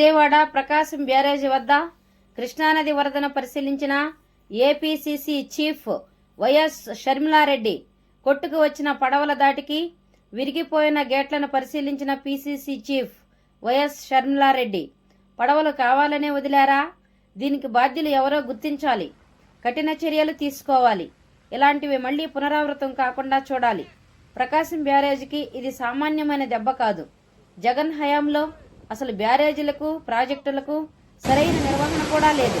విజయవాడ ప్రకాశం బ్యారేజీ వద్ద కృష్ణానది వరదను పరిశీలించిన ఏపీసీసీ చీఫ్ వైఎస్ షర్మిలారెడ్డి కొట్టుకు వచ్చిన పడవల దాటికి విరిగిపోయిన గేట్లను పరిశీలించిన పీసీసీ చీఫ్ వైఎస్ షర్మిలారెడ్డి పడవలు కావాలనే వదిలారా? దీనికి బాధ్యులు ఎవరో గుర్తించాలి. కఠిన చర్యలు తీసుకోవాలి. ఇలాంటివి మళ్ళీ పునరావృతం కాకుండా చూడాలి. ప్రకాశం బ్యారేజీకి ఇది సామాన్యమైన దెబ్బ కాదు. జగన్ హయాంలో అసలు బ్యారేజీలకు ప్రాజెక్టులకు సరైన నిర్వహణ కూడా లేదు.